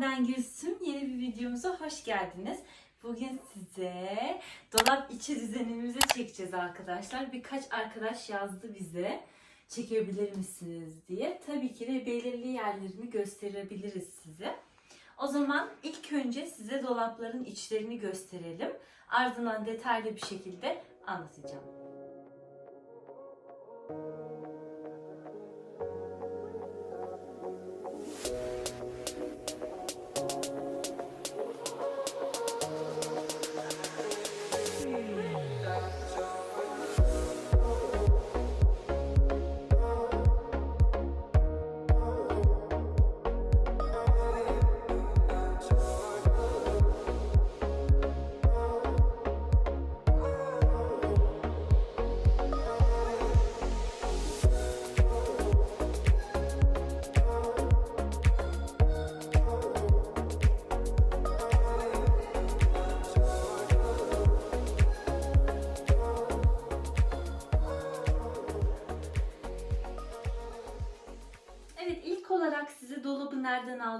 ben Gülsüm. Yeni bir videomuza hoş geldiniz. Bugün size dolap içi düzenimizi çekeceğiz arkadaşlar. Birkaç arkadaş yazdı bize çekebilir misiniz diye. Tabii ki de belirli yerlerini gösterebiliriz size. O zaman ilk önce size dolapların içlerini gösterelim. Ardından detaylı bir şekilde anlatacağım.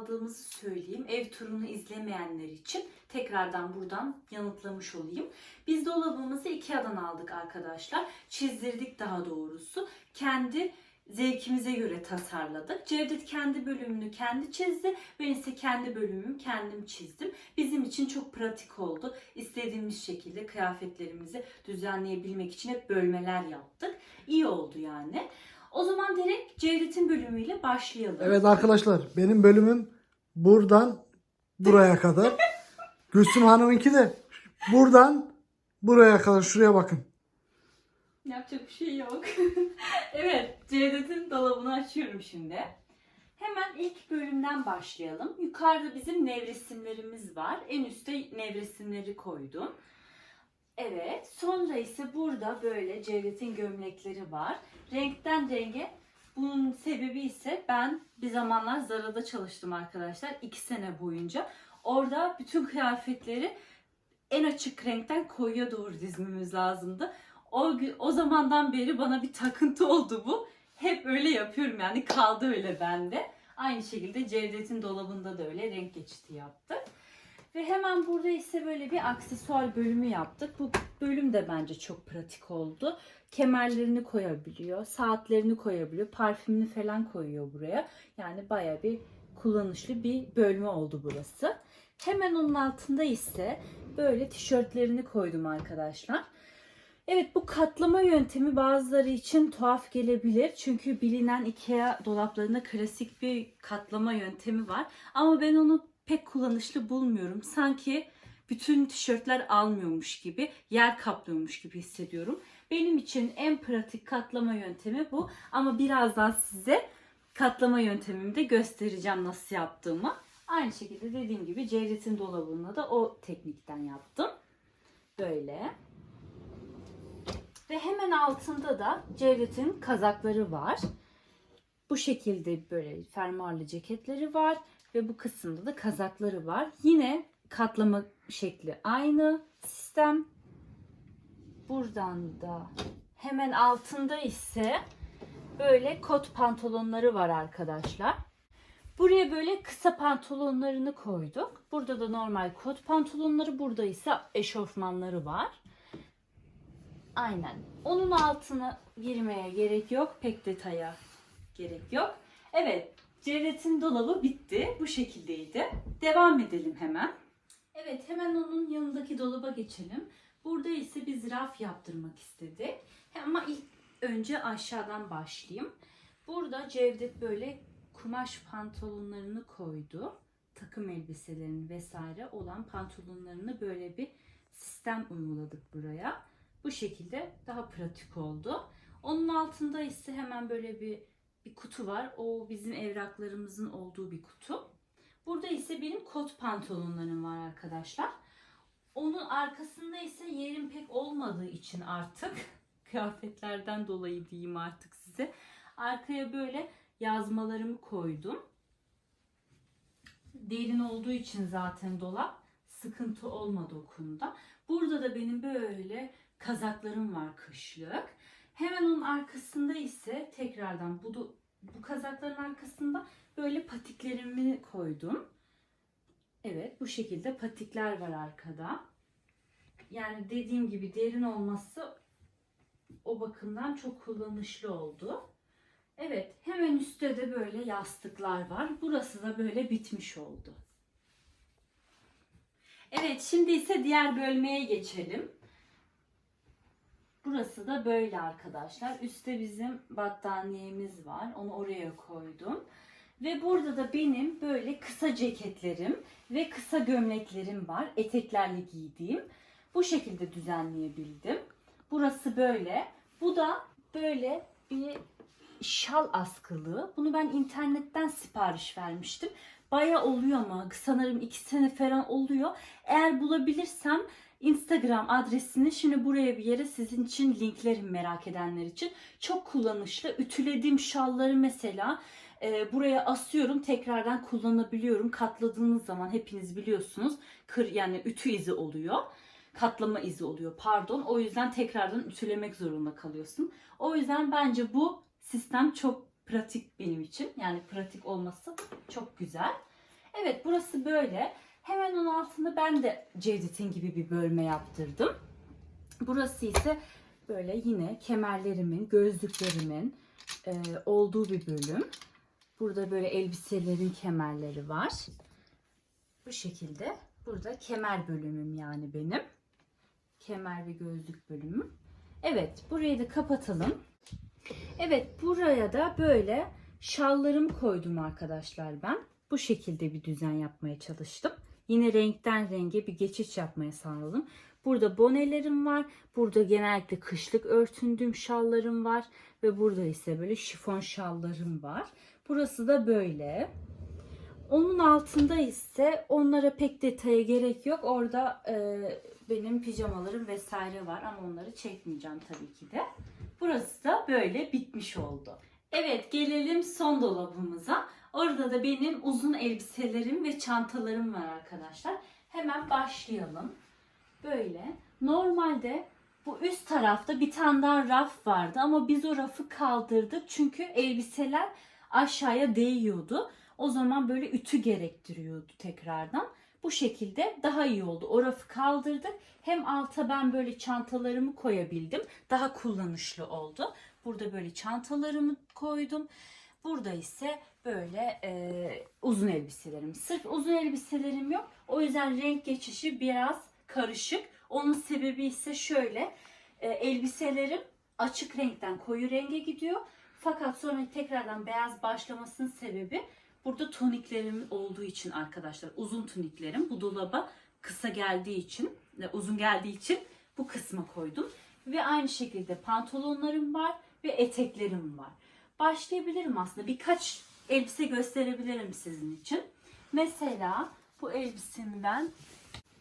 Aldığımızı söyleyeyim. Ev turunu izlemeyenler için tekrardan buradan yanıtlamış olayım. Biz dolabımızı Ikea'dan aldık arkadaşlar. Çizdirdik daha doğrusu. Kendi zevkimize göre tasarladık. Cevdet kendi bölümünü kendi çizdi. Ben ise kendi bölümümü kendim çizdim. Bizim için çok pratik oldu. İstediğimiz şekilde kıyafetlerimizi düzenleyebilmek için hep bölmeler yaptık. İyi oldu yani. O zaman direkt Cevdet'in bölümüyle başlayalım. Evet arkadaşlar benim bölümüm buradan buraya kadar. Gülsüm Hanım'ınki de buradan buraya kadar. Şuraya bakın. Yapacak bir şey yok. evet, Cevdet'in dolabını açıyorum şimdi. Hemen ilk bölümden başlayalım. Yukarıda bizim nevresimlerimiz var. En üstte nevresimleri koydum. Evet, sonra ise burada böyle Cevdet'in gömlekleri var. Renkten renge bunun sebebi ise ben bir zamanlar Zara'da çalıştım arkadaşlar. iki sene boyunca. Orada bütün kıyafetleri en açık renkten koyuya doğru dizmemiz lazımdı. O, o zamandan beri bana bir takıntı oldu bu. Hep öyle yapıyorum yani kaldı öyle bende. Aynı şekilde Cevdet'in dolabında da öyle renk geçiti yaptık. Ve hemen burada ise böyle bir aksesuar bölümü yaptık. Bu bölüm de bence çok pratik oldu. Kemerlerini koyabiliyor, saatlerini koyabiliyor, parfümünü falan koyuyor buraya. Yani baya bir kullanışlı bir bölme oldu burası. Hemen onun altında ise böyle tişörtlerini koydum arkadaşlar. Evet bu katlama yöntemi bazıları için tuhaf gelebilir. Çünkü bilinen IKEA dolaplarında klasik bir katlama yöntemi var. Ama ben onu pek kullanışlı bulmuyorum. Sanki bütün tişörtler almıyormuş gibi, yer kaplıyormuş gibi hissediyorum. Benim için en pratik katlama yöntemi bu. Ama birazdan size katlama yöntemimi de göstereceğim nasıl yaptığımı. Aynı şekilde dediğim gibi Cevdet'in dolabında da o teknikten yaptım. Böyle. Ve hemen altında da Cevdet'in kazakları var. Bu şekilde böyle fermuarlı ceketleri var ve bu kısımda da kazakları var. Yine katlama şekli aynı sistem. Buradan da hemen altında ise böyle kot pantolonları var arkadaşlar. Buraya böyle kısa pantolonlarını koyduk. Burada da normal kot pantolonları, burada ise eşofmanları var. Aynen. Onun altına girmeye gerek yok. Pek detaya gerek yok. Evet. Cevdet'in dolabı bitti. Bu şekildeydi. Devam edelim hemen. Evet hemen onun yanındaki dolaba geçelim. Burada ise biz raf yaptırmak istedik. Ama ilk önce aşağıdan başlayayım. Burada Cevdet böyle kumaş pantolonlarını koydu. Takım elbiselerini vesaire olan pantolonlarını böyle bir sistem uyguladık buraya. Bu şekilde daha pratik oldu. Onun altında ise hemen böyle bir bir kutu var. O bizim evraklarımızın olduğu bir kutu. Burada ise benim kot pantolonlarım var arkadaşlar. Onun arkasında ise yerim pek olmadığı için artık kıyafetlerden dolayı diyeyim artık size. Arkaya böyle yazmalarımı koydum. Derin olduğu için zaten dolap sıkıntı olmadı o konuda. Burada da benim böyle kazaklarım var kışlık. Hemen onun arkasında ise tekrardan bu, bu kazakların arkasında böyle patiklerimi koydum. Evet bu şekilde patikler var arkada. Yani dediğim gibi derin olması o bakımdan çok kullanışlı oldu. Evet hemen üstte de böyle yastıklar var. Burası da böyle bitmiş oldu. Evet şimdi ise diğer bölmeye geçelim. Burası da böyle arkadaşlar. Üstte bizim battaniyemiz var. Onu oraya koydum. Ve burada da benim böyle kısa ceketlerim ve kısa gömleklerim var. Eteklerle giydiğim. Bu şekilde düzenleyebildim. Burası böyle. Bu da böyle bir şal askılı. Bunu ben internetten sipariş vermiştim. Baya oluyor ama sanırım iki sene falan oluyor. Eğer bulabilirsem Instagram adresini şimdi buraya bir yere sizin için linklerim merak edenler için. Çok kullanışlı. Ütülediğim şalları mesela e, buraya asıyorum. Tekrardan kullanabiliyorum. Katladığınız zaman hepiniz biliyorsunuz. Kır yani ütü izi oluyor. Katlama izi oluyor pardon. O yüzden tekrardan ütülemek zorunda kalıyorsun. O yüzden bence bu sistem çok pratik benim için. Yani pratik olması çok güzel. Evet burası böyle. Hemen onun altında ben de Cevdet'in gibi bir bölme yaptırdım. Burası ise böyle yine kemerlerimin, gözlüklerimin e, olduğu bir bölüm. Burada böyle elbiselerin kemerleri var. Bu şekilde. Burada kemer bölümüm yani benim. Kemer ve gözlük bölümüm. Evet burayı da kapatalım. Evet buraya da böyle şallarımı koydum arkadaşlar ben. Bu şekilde bir düzen yapmaya çalıştım. Yine renkten renge bir geçiş yapmaya sağladım. Burada bonelerim var. Burada genellikle kışlık örtündüğüm şallarım var. Ve burada ise böyle şifon şallarım var. Burası da böyle. Onun altında ise onlara pek detaya gerek yok. Orada e, benim pijamalarım vesaire var ama onları çekmeyeceğim tabii ki de. Burası da böyle bitmiş oldu. Evet gelelim son dolabımıza. Orada da benim uzun elbiselerim ve çantalarım var arkadaşlar. Hemen başlayalım. Böyle. Normalde bu üst tarafta bir tane daha raf vardı ama biz o rafı kaldırdık. Çünkü elbiseler aşağıya değiyordu. O zaman böyle ütü gerektiriyordu tekrardan. Bu şekilde daha iyi oldu. O rafı kaldırdık. Hem alta ben böyle çantalarımı koyabildim. Daha kullanışlı oldu. Burada böyle çantalarımı koydum. Burada ise böyle e, uzun elbiselerim. Sırf uzun elbiselerim yok. O yüzden renk geçişi biraz karışık. Onun sebebi ise şöyle. E, elbiselerim açık renkten koyu renge gidiyor. Fakat sonra tekrardan beyaz başlamasının sebebi burada toniklerim olduğu için arkadaşlar. Uzun toniklerim bu dolaba kısa geldiği için, e, uzun geldiği için bu kısma koydum. Ve aynı şekilde pantolonlarım var ve eteklerim var. Başlayabilirim aslında. Birkaç elbise gösterebilirim sizin için. Mesela bu elbisemi ben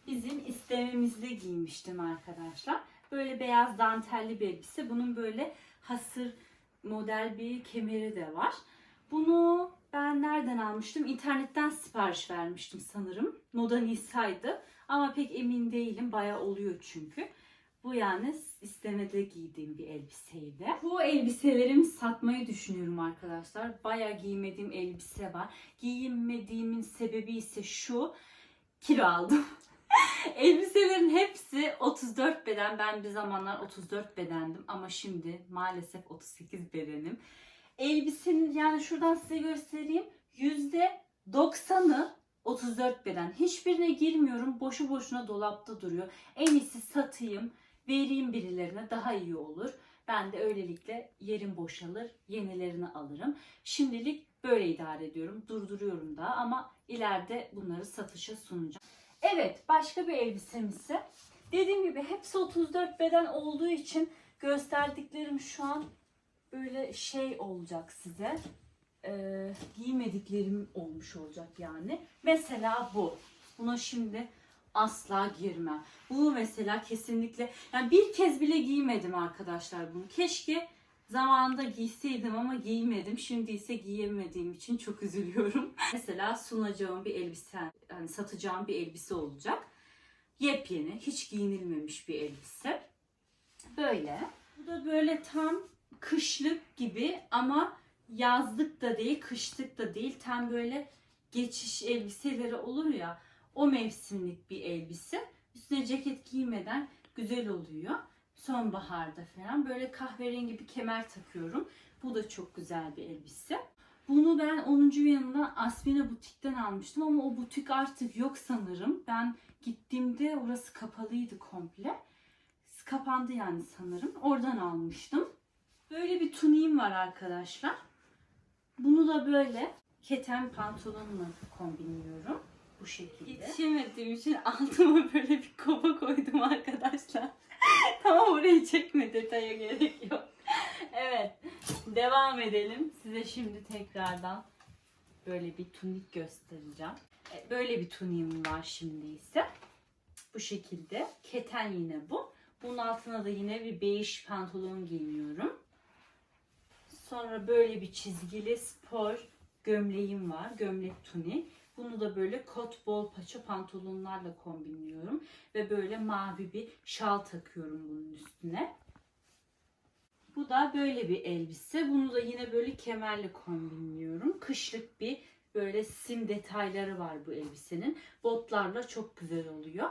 bizim istememizde giymiştim arkadaşlar. Böyle beyaz dantelli bir elbise. Bunun böyle hasır model bir kemeri de var. Bunu ben nereden almıştım? İnternetten sipariş vermiştim sanırım. Moda Nisa'ydı. Ama pek emin değilim. Baya oluyor çünkü. Bu yani istemede giydiğim bir elbiseydi. Bu elbiselerimi satmayı düşünüyorum arkadaşlar. Baya giymediğim elbise var. Giyinmediğimin sebebi ise şu. Kilo aldım. Elbiselerin hepsi 34 beden. Ben bir zamanlar 34 bedendim ama şimdi maalesef 38 bedenim. Elbisenin yani şuradan size göstereyim. %90'ı 34 beden. Hiçbirine girmiyorum. Boşu boşuna dolapta duruyor. En iyisi satayım, vereyim birilerine daha iyi olur. Ben de öylelikle yerim boşalır, yenilerini alırım. Şimdilik böyle idare ediyorum. Durduruyorum da ama ileride bunları satışa sunacağım. Evet, başka bir elbisem ise dediğim gibi hepsi 34 beden olduğu için gösterdiklerim şu an böyle şey olacak size. Ee, giymediklerim olmuş olacak yani. Mesela bu. Buna şimdi asla girmem. Bunu mesela kesinlikle yani bir kez bile giymedim arkadaşlar bunu. Keşke zamanında giyseydim ama giymedim. Şimdi ise giyemediğim için çok üzülüyorum. mesela sunacağım bir elbise, yani satacağım bir elbise olacak. Yepyeni, hiç giyinilmemiş bir elbise. Böyle. Bu da böyle tam kışlık gibi ama yazlık da değil, kışlık da değil. Tam böyle geçiş elbiseleri olur ya. O mevsimlik bir elbise. Üstüne ceket giymeden güzel oluyor. Sonbaharda falan böyle kahverengi bir kemer takıyorum. Bu da çok güzel bir elbise. Bunu ben 10. yanında Asmina Butik'ten almıştım ama o butik artık yok sanırım. Ben gittiğimde orası kapalıydı komple. Kapandı yani sanırım. Oradan almıştım. Böyle bir tuniğim var arkadaşlar. Bunu da böyle keten pantolonla kombinliyorum. Bu şekilde. Yetişemediğim için altıma böyle bir kova koydum arkadaşlar. tamam orayı çekme detaya gerek yok. evet. Devam edelim. Size şimdi tekrardan böyle bir tunik göstereceğim. E, Böyle bir tuniğim var şimdi ise. Bu şekilde. Keten yine bu. Bunun altına da yine bir bej pantolon giyiniyorum. Sonra böyle bir çizgili spor gömleğim var. Gömlek tuni. Bunu da böyle kot bol paça pantolonlarla kombinliyorum. Ve böyle mavi bir şal takıyorum bunun üstüne. Bu da böyle bir elbise. Bunu da yine böyle kemerle kombinliyorum. Kışlık bir böyle sim detayları var bu elbisenin. Botlarla çok güzel oluyor.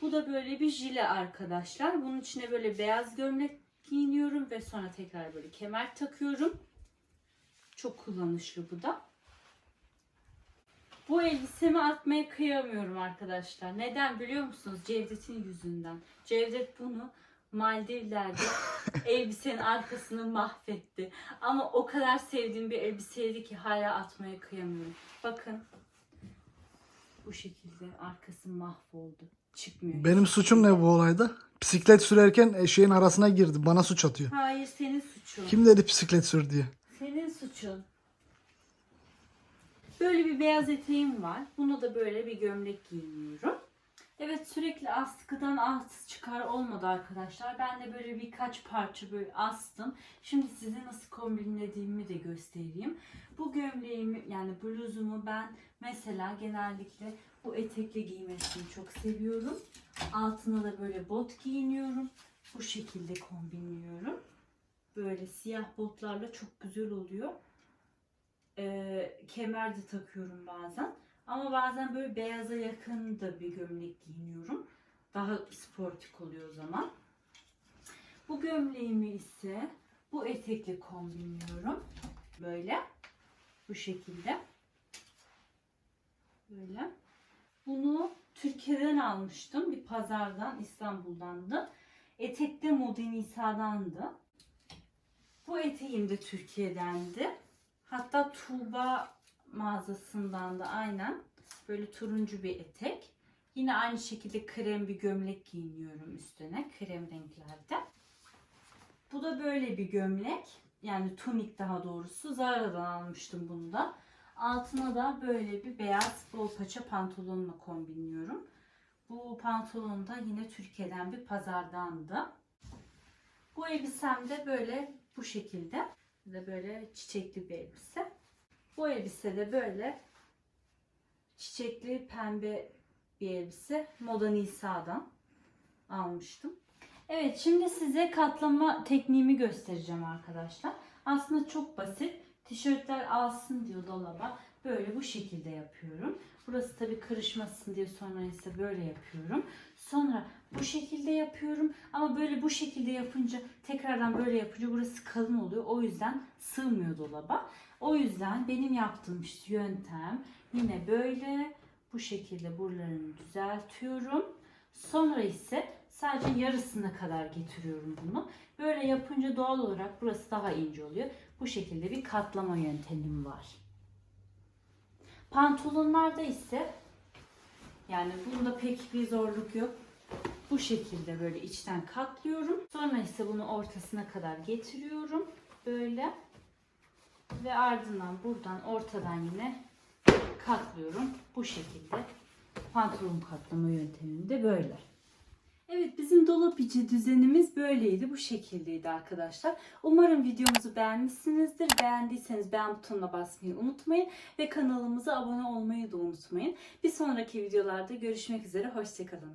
Bu da böyle bir jile arkadaşlar. Bunun içine böyle beyaz gömlek giyiniyorum ve sonra tekrar böyle kemer takıyorum. Çok kullanışlı bu da. Bu elbisemi atmaya kıyamıyorum arkadaşlar. Neden biliyor musunuz? Cevdet'in yüzünden. Cevdet bunu Maldivler'de elbisenin arkasını mahvetti. Ama o kadar sevdiğim bir elbiseydi ki hala atmaya kıyamıyorum. Bakın. Bu şekilde arkası mahvoldu. Çıkmıyor. Benim suçum ne bu olayda? Bisiklet sürerken eşeğin arasına girdi. Bana suç atıyor. Hayır senin suçun. Kim dedi bisiklet sür diye? Senin suçun. Böyle bir beyaz eteğim var. Bunu da böyle bir gömlek giyiniyorum. Evet sürekli askıdan az çıkar olmadı arkadaşlar. Ben de böyle birkaç parça böyle astım. Şimdi size nasıl kombinlediğimi de göstereyim. Bu gömleğimi yani bluzumu ben mesela genellikle bu etekle giymesini çok seviyorum. Altına da böyle bot giyiniyorum. Bu şekilde kombinliyorum. Böyle siyah botlarla çok güzel oluyor. Ee, kemer de takıyorum bazen. Ama bazen böyle beyaza yakın da bir gömlek giyiniyorum. Daha sportif oluyor o zaman. Bu gömleğimi ise bu etekle kombinliyorum. Böyle. Bu şekilde. Böyle. Bunu Türkiye'den almıştım. Bir pazardan, İstanbul'dandı. Etek de Moda Nisa'dandı. Bu eteğim de Türkiye'dendi. Hatta Tuğba mağazasından da aynen böyle turuncu bir etek. Yine aynı şekilde krem bir gömlek giyiniyorum üstüne. Krem renklerde. Bu da böyle bir gömlek. Yani tunik daha doğrusu. Zara'dan almıştım bunu da. Altına da böyle bir beyaz bol paça pantolonla kombinliyorum. Bu pantolon da yine Türkiye'den bir pazardandı. Bu elbisem de böyle bu şekilde. De böyle çiçekli bir elbise. Bu elbise de böyle çiçekli pembe bir elbise. Moda Nisa'dan almıştım. Evet şimdi size katlama tekniğimi göstereceğim arkadaşlar. Aslında çok basit. Tişörtler alsın diyor dolaba. Böyle bu şekilde yapıyorum. Burası tabii kırışmasın diye sonra ise böyle yapıyorum. Sonra bu şekilde yapıyorum. Ama böyle bu şekilde yapınca tekrardan böyle yapınca burası kalın oluyor. O yüzden sığmıyor dolaba. O yüzden benim yaptığım yöntem yine böyle bu şekilde buralarını düzeltiyorum. Sonra ise sadece yarısına kadar getiriyorum bunu. Böyle yapınca doğal olarak burası daha ince oluyor. Bu şekilde bir katlama yöntemim var. Pantolonlarda ise yani bunda pek bir zorluk yok. Bu şekilde böyle içten katlıyorum. Sonra ise bunu ortasına kadar getiriyorum. Böyle. Ve ardından buradan ortadan yine katlıyorum. Bu şekilde pantolon katlama yöntemim de böyle. Evet bizim dolap içi düzenimiz böyleydi. Bu şekildeydi arkadaşlar. Umarım videomuzu beğenmişsinizdir. Beğendiyseniz beğen butonuna basmayı unutmayın. Ve kanalımıza abone olmayı da unutmayın. Bir sonraki videolarda görüşmek üzere. Hoşçakalın.